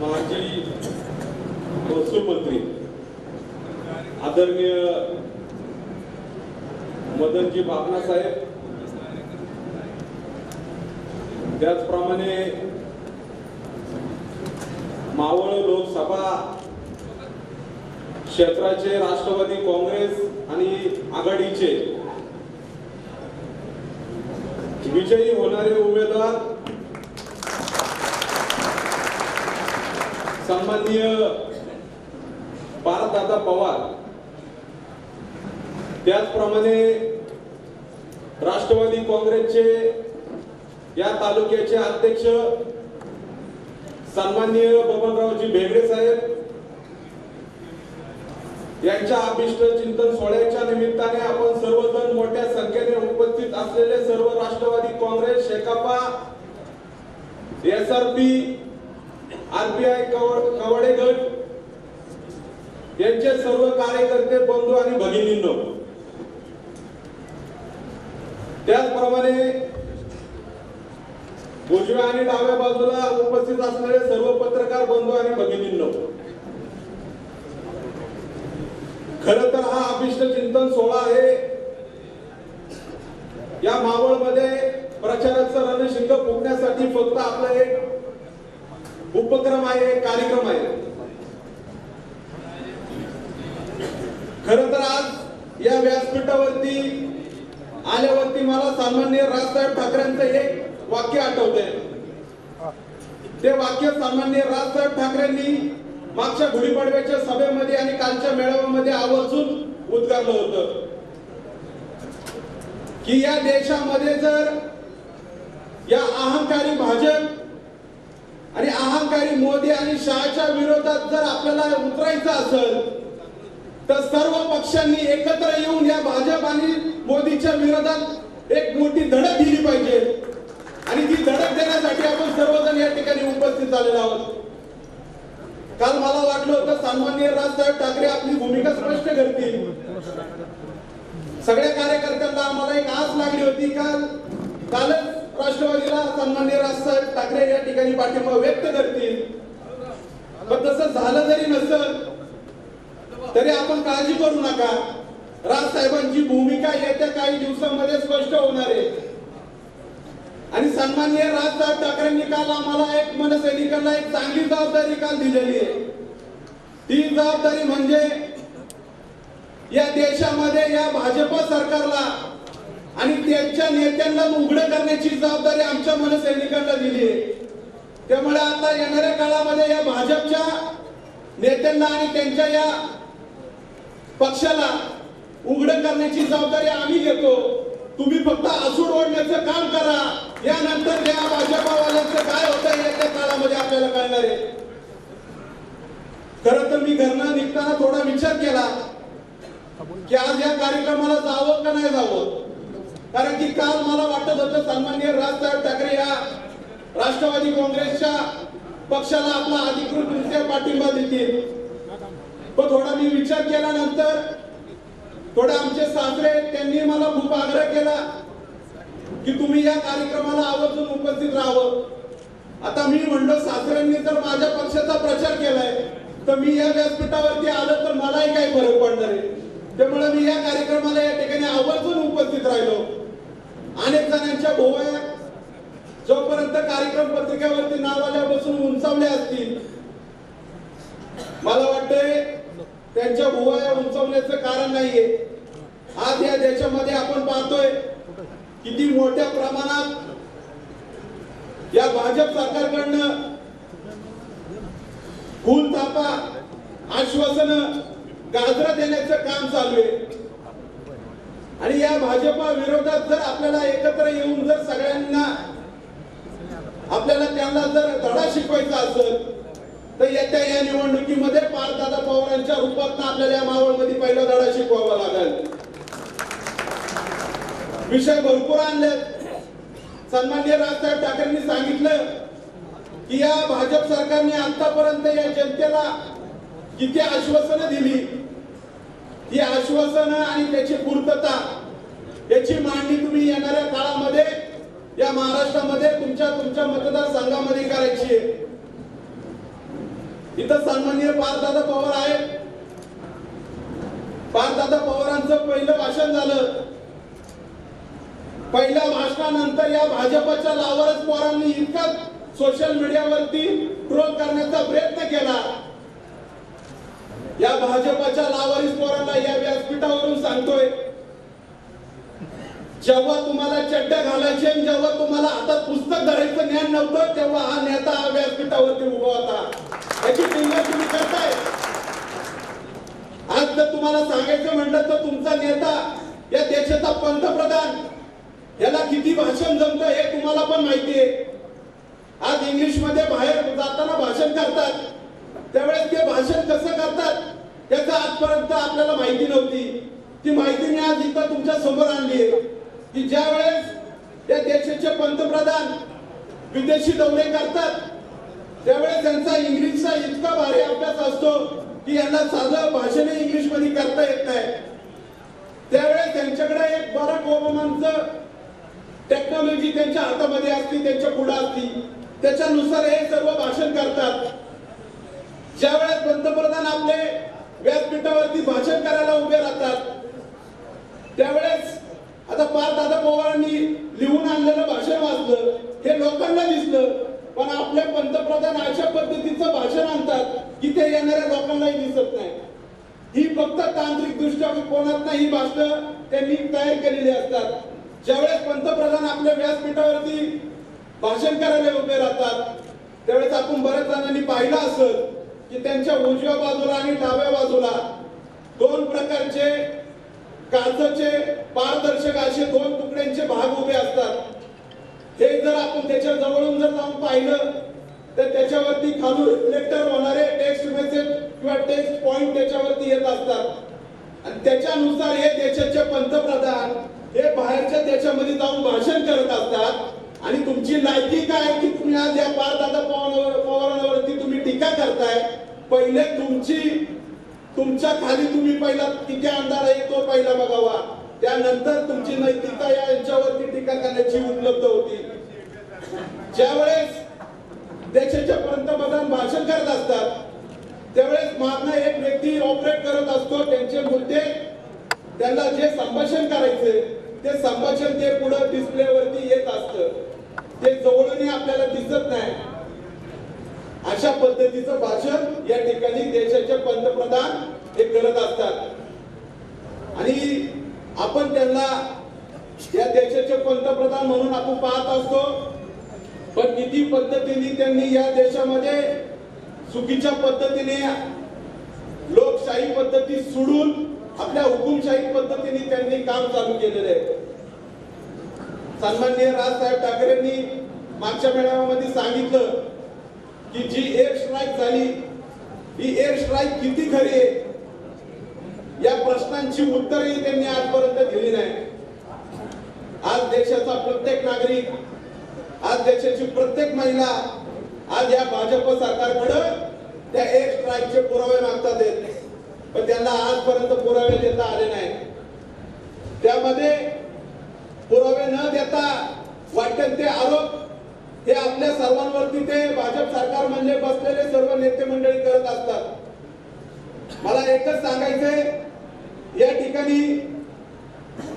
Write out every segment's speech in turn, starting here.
माजी महसूल मंत्री आदरणीय मदनजी भावना साहेब. त्याचप्रमाणे मावळ लोकसभा क्षेत्राचे राष्ट्रवादी काँग्रेस आणि आघाडीचे विजयी होणारे उमेदवार सन्माननीय पारदादा पवार. त्याचप्रमाणे राष्ट्रवादी काँग्रेसचे या तालुक्याचे अध्यक्ष सन्माननीय बबनरावजी भेगडे साहेब. यांच्या अभिष्ट चिंतन सोहळ्याच्या निमित्ताने आपण सर्वजण मोठ्या संख्येने उपस्थित असलेले सर्व Rashtrawadi Congress Shekapa P RPI Kawade गट यांचे सर्व कार्यकर्ते बंधू आणि भगिनींनो त्याचप्रमाणे उजव्या आणि डाव्या बाजूला उपस्थित असणारे सर्व पत्रकार बंधू आणि भगिनींनो खर तर हा अभिष्ट चिंतन सोहळा आहे. या मावळमध्ये प्रचाराचं रणशिंग फुकण्यासाठी फक्त आपला एक उपक्रम आहे कार्यक्रम आहे. खर तर आज या व्यासपीठावरती आल्यावरती मला सामान्य राजसाहेब ठाकरेंचं एक वाक्य आठवतंय. ते वाक्य सामान्य राजसाहेब ठाकरेंनी मागच्या गुढीपाडव्याच्या सभेमध्ये आणि कालच्या मेळाव्यामध्ये आवर्जून उद्गारलं होतं. की या देशामध्ये जर या अहंकारी भाजप आणि अहंकारी मोदी आणि शहाच्या विरोधात जर आपल्याला उतरायचं असेल तर सर्व पक्षांनी एकत्र येऊन या भाजप आणि मोदीच्या विरोधात एक मोठी धडक दिली पाहिजे. आणि ती धडक देण्यासाठी आपण सर्वजण या ठिकाणी उपस्थित झालेलो आहोत. काल मला वाटलं होतं सन्माननीय राजसाहेब ठाकरे आपली भूमिका स्पष्ट करतील. सगळ्या कार्यकर्त्यांना आम्हाला एक आस लागली होती. काल कालच राष्ट्रवादीला सन्मान्य राजसाहेब ठाकरे या ठिकाणी पाठिंबा व्यक्त करतील. पण तसं झालं जरी नसल तरी आपण काळजी करू नका. राजसाहेबांची भूमिका येत्या काही दिवसांमध्ये स्पष्ट होणार आहे. आणि सन्माननीय राजसाहेब ठाकरेंनी काल आम्हाला एक मनसैनिकांना एक चांगली जबाबदारी काल दिलेली आहे. ती जबाबदारी म्हणजे या देशामध्ये या भाजप सरकारला आणि त्यांच्या नेत्यांना उघडं करण्याची जबाबदारी आमच्या मनसैनिकांना दिली आहे. त्यामुळे आता येणाऱ्या काळामध्ये या भाजपच्या नेत्यांना आणि त्यांच्या या पक्षाला उघडं करण्याची जबाबदारी आम्ही घेतो. तुम्ही फक्त असूड ओढण्याचं काम करा. यानंतर या भाजपावाल्यांचं काय होतं येत्या काळामध्ये आपल्याला कळणार आहे. खर तर मी घरनं निघताना थोडा विचार केला की आज या कार्यक्रमाला जावं का नाही जावं? कारण की काल मला वाटत होतं सन्मान्य राजसाहेब ठाकरे या राष्ट्रवादी काँग्रेसच्या पक्षाला आपला अधिकृतरित्या पाठिंबा देतील. पण थोडा मी विचार केल्यानंतर थोडे आमचे सासरे त्यांनी मला खूप आग्रह केला की तुम्ही या कार्यक्रमाला आवर्जून उपस्थित राहावं. आता मी म्हणलो सासऱ्यांनी जर माझ्या पक्षाचा प्रचार केलाय तर मी या व्यासपीठावरती आलो तर मलाही काही फरक पडणार आहे. त्यामुळे मी या कार्यक्रमाला या ठिकाणी आवर्जून उपस्थित राहिलो. अनेक जणांच्या भोवया जोपर्यंत कार्यक्रम पत्रिकेवरती नाव बसून उंचावले असतील मला वाटतंय त्यांच्या भोवया उंचवण्याचं कारण नाहीये. आज या देशामध्ये आपण पाहतोय किती मोठ्या प्रमाणात या भाजप सरकारकडनं फुल थापा आश्वासन गाजरा देण्याचं काम चालू आहे. आणि या भाजपा विरोधात जर आपल्याला एकत्र येऊन जर सगळ्यांना आपल्याला त्यांना जर धडा शिकवायचा असेल तर येत्या या निवडणुकीमध्ये पारदादा पवारांच्या रूपात आपल्याला या मावळमध्ये पहिला धडा शिकवावा लागेल. विषय भरपूर आणले सन्मान्य राजसाहेब ठाकरेंनी सांगितलं की या भाजप सरकारने आतापर्यंत या जनतेला किती आश्वासनं दिली. ती आश्वासनं आणि त्याची पूर्तता याची मांडणी तुम्ही येणाऱ्या काळामध्ये या महाराष्ट्रामध्ये तुमच्या तुमच्या मतदारसंघामध्ये करायची आहे. इथं सन्माननीय पारदादा पवार आहेत. पारदादा पवारांचं पहिलं भाषण झालं. पहिल्या भाषणानंतर या भाजपच्या लावरच पवारांनी इतकं सोशल मीडियावरती ट्रोल करण्याचा प्रयत्न केला. या भाजपाच्या लावारीस पोरांना या व्यासपीठावरून सांगतोय. जेव्हा तुम्हाला चड्ड्या घालायचे आणि जेव्हा तुम्हाला आता पुस्तक धरायचं ज्ञान नव्हतं तेव्हा हा नेता हा व्यासपीठावरती उभा होता. याची टीका तुम्ही करताय. आज जर तुम्हाला सांगायचं म्हटलं तर तुमचा नेता या देशाचा पंतप्रधान याला किती भाषण जमतं हे तुम्हाला पण माहिती आहे. आज इंग्लिशमध्ये बाहेर जाताना भाषण करतात. त्यावेळेस ते भाषण कसं करतात? त्याचं आजपर्यंत आपल्याला माहिती नव्हती. ती माहिती मी आज इथं तुमच्यासमोर आणली आहे. की ज्या वेळेस या देशाचे पंतप्रधान विदेशी दौरे करतात त्यावेळेस त्यांचा इंग्लिशचा इतका भारी अभ्यास असतो की यांना साधं भाषेने इंग्लिशमध्ये करता येत नाही. त्यावेळेस त्यांच्याकडे एक बराक ओबामांचं टेक्नॉलॉजी त्यांच्या हातामध्ये असती त्यांच्या पुढे असती. त्याच्यानुसार हे सर्व भाषण करतात. ज्यावेळेस पंतप्रधान आपले व्यासपीठावरती भाषण करायला उभे राहतात. त्यावेळेस आता पार दादा पवारांनी लिहून आणलेलं भाषण वाचलं हे लोकांना दिसलं पण आपले पंतप्रधान अशा पद्धतीचं भाषण आणतात की ते येणाऱ्या लोकांनाही दिसत नाही. ही फक्त तांत्रिक नाही ही भाषणं त्यांनी तयार केलेली असतात. ज्यावेळेस पंतप्रधान आपल्या व्यासपीठावरती भाषण करायला उभे राहतात त्यावेळेस आपण बऱ्याच जणांनी पाहिलं असत की त्यांच्या उजव्या बाजूला आणि डाव्या बाजूला दोन प्रकारचे काचचे पारदर्शक असे दोन तुकड्यांचे भाग उभे असतात. हे जर आपण त्याच्या जवळून जर जाऊन पाहिलं तर त्याच्यावरती खालून रिफ्लेक्टर होणारे टेक्स्ट मेसेज किंवा टेक्स्ट पॉइंट त्याच्यावरती येत असतात. आणि त्याच्यानुसार हे देशाचे पंतप्रधान हे बाहेरच्या देशामध्ये जाऊन भाषण करत असतात. आणि तुमची लायकी काय की तुम्ही आज या पारदर्शक आहे. पहिले तुमची तुमच्या खाली तुम्ही पहिला किती आमदार आहे तो पहिला बघावा. त्यानंतर तुमची नैतिकता यांच्यावरती टीका करण्याची उपलब्ध होती. ज्यावेळेस देशाचे पंतप्रधान भाषण करत असतात त्यावेळेस मागणं एक व्यक्ती ऑपरेट करत असतो त्यांचे मुद्दे त्यांना जे संभाषण करायचे ते संभाषण ते पुढे डिस्प्लेवर येत असतं ते जवळूनही आपल्याला दिसत नाही अशा पद्धतीचं भाषण या ठिकाणी देशाचे पंतप्रधान हे करत असतात. आणि आपण त्यांना या देशाचे पंतप्रधान म्हणून आपण पाहत असतो. पण किती पद्धतीने त्यांनी या देशामध्ये चुकीच्या पद्धतीने लोकशाही पद्धती सोडून आपल्या हुकुमशाही पद्धतीने त्यांनी काम चालू केलेलं आहे. सन्माननीय राजसाहेब ठाकरेंनी मागच्या मेळाव्यामध्ये सांगितलं की जी स्ट्राईक झाली. ही एअर स्ट्राईक किती खरी आहे? या प्रश्नांची उत्तरही त्यांनी आजपर्यंत दिली नाही. आज देशाचा प्रत्येक नागरिक आज देशाची प्रत्येक महिला आज या भाजप सरकारकडं त्या एअर स्ट्राईकचे पुरावे मागतात. पण त्यांना आजपर्यंत पुरावे देता आले नाही त्यामध्ये पुरावे न देता वाटेल ते आरोप हे आपल्या सर्वांवरती ते भाजप सरकार म्हणजे बसलेले सर्व नेते मंडळी करत असतात मला एकच सांगायचंय या ठिकाणी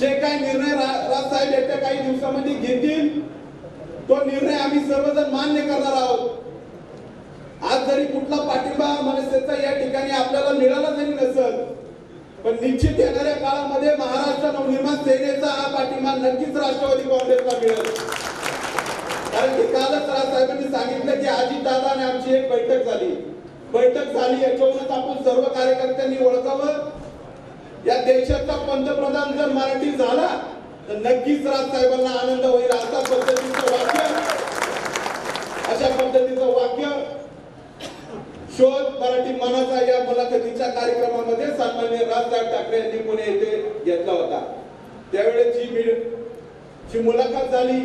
जे काही निर्णय रा- राजसाहेब येत्या काही दिवसामध्ये घेतील तो निर्णय आम्ही सर्वजण मान्य करणार आहोत. आज जरी कुठला पाठिंबा मनसेचा या ठिकाणी आपल्याला मिळाला जरी नसल पण निश्चित येणाऱ्या काळामध्ये महाराष्ट्र नवनिर्माण सेनेचा हा पाठिंबा नक्कीच राष्ट्रवादी काँग्रेसला मिळेल. कारण की कालच राजसाहेबांनी सांगितलं की आजी दादा आणि आमची एक बैठक झाली. बैठक झाली याच्यावरूनच आपण सर्व कार्यकर्त्यांनी ओळखावं. या देशाचा पंतप्रधान जर मराठी झाला तर नक्कीच राजसाहेबांना आनंद होईल. अशा पद्धतीचं वाक्य अशा पद्धतीचं वाक्य शोध मराठी मनाचा या मुलाखतीच्या कार्यक्रमामध्ये सामान्य राजसाहेब ठाकरे यांनी पुणे येथे घेतला होता. त्यावेळेस जी मी जी मुलाखत झाली.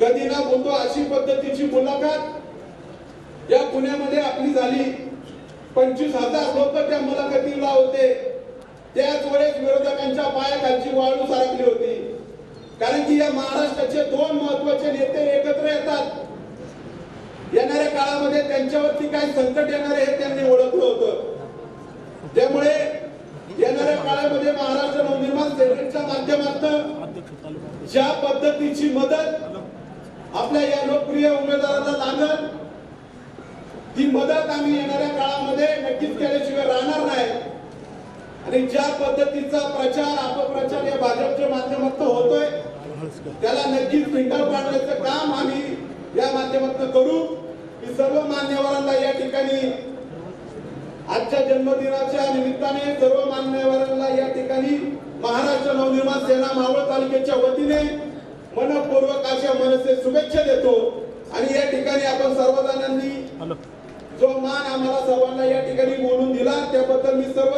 कधी ना बोलतो अशी पद्धतीची मुलाखत या पुण्यामध्ये आपली झाली. पंचवीस हजार लोक त्या मुलाखतीला होते. त्याच वेळेस विरोधकांच्या पायाखालची वाळू सारखली होती. कारण की या महाराष्ट्राचे दोन महत्त्वाचे नेते एकत्र येतात. येणाऱ्या काळामध्ये त्यांच्यावरती काय संकट येणार आहे हे त्यांनी ओळखलं होतं. त्यामुळे येणाऱ्या काळामध्ये महाराष्ट्र नवनिर्माण सेनेच्या माध्यमातून ज्या पद्धतीची मदत आपल्या या लोकप्रिय उमेदवाराला लागल ती मदत आम्ही येणाऱ्या काळामध्ये नक्कीच केल्याशिवाय राहणार नाही आणि ज्या पद्धतीचा प्रचार अपप्रचार या भाजपच्या माध्यमातून होतोय त्याला नक्कीच फिंगर पाडण्याचं काम आम्ही या माध्यमातून करू. की सर्व मान्यवरांना या ठिकाणी आजच्या जन्मदिनाच्या निमित्ताने सर्व मान्यवरांना या ठिकाणी महाराष्ट्र नवनिर्माण सेना मावळ तालुक्याच्या वतीने मनपूर्वक अशा मनसे शुभेच्छा देतो. आणि या ठिकाणी आपण सर्वजणांनी जो मान आम्हाला सर्वांना या ठिकाणी बोलून दिला त्याबद्दल मी सर्व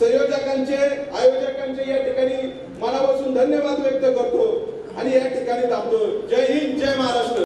संयोजकांचे आयोजकांचे या ठिकाणी मनापासून धन्यवाद व्यक्त करतो. आणि या ठिकाणी थांबतो. जय हिंद जय महाराष्ट्र.